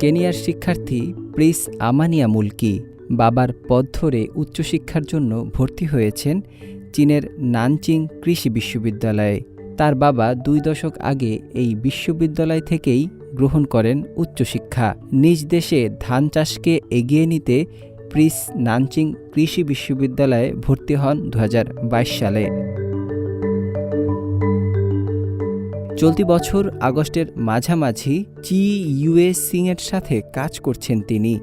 কেনিয়ার শিক্ষার্থী প্রিস আমানিয়া মুলকি বাবার পথ ধরে উচ্চশিক্ষার জন্য ভর্তি হয়েছেন চীনের নানচিং কৃষি বিশ্ববিদ্যালয়ে। তার বাবা দুই দশক আগে এই বিশ্ববিদ্যালয় থেকেই গ্রহণ করেন উচ্চশিক্ষা। নিজ দেশে ধান চাষকে এগিয়ে নিতে প্রিস নানচিং কৃষি বিশ্ববিদ্যালয়ে ভর্তি হন দু হাজার বাইশ সালে। চলতি বছর আগস্টের মাঝামাঝি চি ইউএস সিংয়ের সাথে কাজ করছেন তিনি।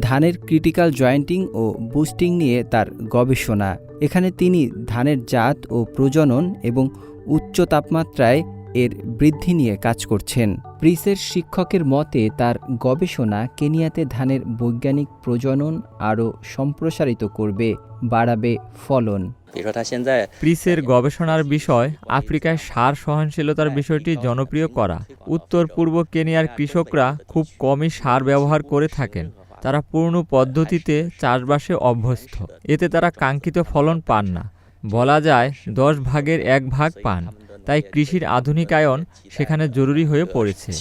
ধানের ক্রিটিক্যাল জয়েন্টিং ও বুস্টিং নিয়ে তার গবেষণা। এখানে তিনি ধানের জাত ও প্রজনন এবং উচ্চ তাপমাত্রায় এর বৃদ্ধি নিয়ে কাজ করছেন। প্রিসের শিক্ষকের মতে তার গবেষণা কেনিয়াতে ধানের বৈজ্ঞানিক প্রজনন আরও সম্প্রসারিত করবে বাড়াবে ফলন। প্রিসের গবেষণার বিষয় আফ্রিকায় সার সহনশীলতার বিষয়টি জনপ্রিয় করা। উত্তর পূর্ব কেনিয়ার কৃষকরা খুব কমই সার ব্যবহার করে থাকেন। তারা পূর্ণ পদ্ধতিতে চাষবাসে অভ্যস্ত। এতে তারা কাঙ্ক্ষিত ফলন পান না। বলা যায় দশ ভাগের এক ভাগ পান। তাই কৃষির আধুনিকায়ন সেখানে জরুরি হয়ে পড়েছে।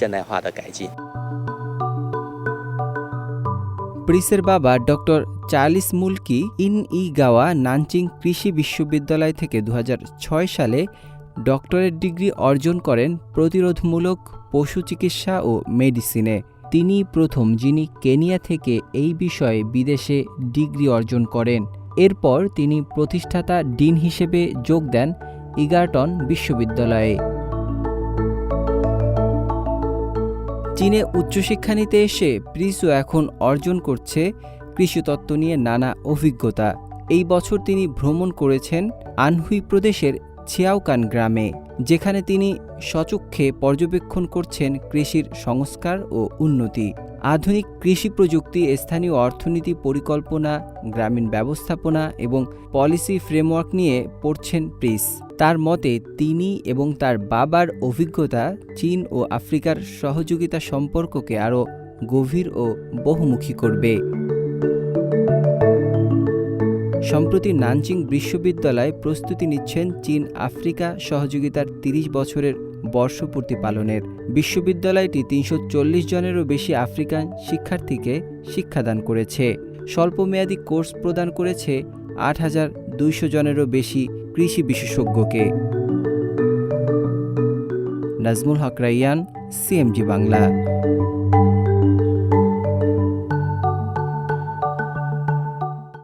প্রিসের বাবা ডক্টর চার্লিস মুলকি ইন ই গাওয়া নানচিং কৃষি বিশ্ববিদ্যালয় থেকে দুহাজার ছয় সালে ডক্টরেট ডিগ্রি অর্জন করেন প্রতিরোধমূলক পশু চিকিৎসা ও মেডিসিনে। তিনি প্রথম যিনি কেনিয়া থেকে এই বিষয়ে বিদেশে ডিগ্রি অর্জন করেন। এরপর তিনি প্রতিষ্ঠাতা ডিন হিসেবে যোগ দেন ইগারটন বিশ্ববিদ্যালয়ে। চীনে উচ্চশিক্ষা নিতে এসে প্রিসু এখন অর্জন করছে কৃষিতত্ত্ব নিয়ে নানা অভিজ্ঞতা। এই বছর তিনি ভ্রমণ করেছেন আনহুই প্রদেশের ছিয়াওকান গ্রামে, যেখানে তিনি সচক্ষে পর্যবেক্ষণ করছেন কৃষির সংস্কার ও উন্নতি। আধুনিক কৃষি প্রযুক্তি, স্থানীয় অর্থনীতি পরিকল্পনা, গ্রামীণ ব্যবস্থাপনা এবং পলিসি ফ্রেমওয়ার্ক নিয়ে পড়ছেন প্রিস তার মতে, তিনি এবং তার বাবার অভিজ্ঞতা চীন ও আফ্রিকার সহযোগিতা সম্পর্ককে আরও গভীর ও বহুমুখী করবে। সম্প্রতি নানচিং বিশ্ববিদ্যালয় প্রস্তুতি নিচ্ছেন চীন আফ্রিকা সহযোগিতার ৩০ বছরের বর্ষপূর্তি পালনের। বিশ্ববিদ্যালয়টি তিনশো চল্লিশ জনেরও বেশি আফ্রিকান শিক্ষার্থীকে শিক্ষাদান করেছে। স্বল্পমেয়াদী কোর্স প্রদান করেছে আট হাজার দুইশো জনেরও বেশি কৃষি বিশেষজ্ঞকে। নাজমুল হক রাইয়ান, সিএমজি বাংলা।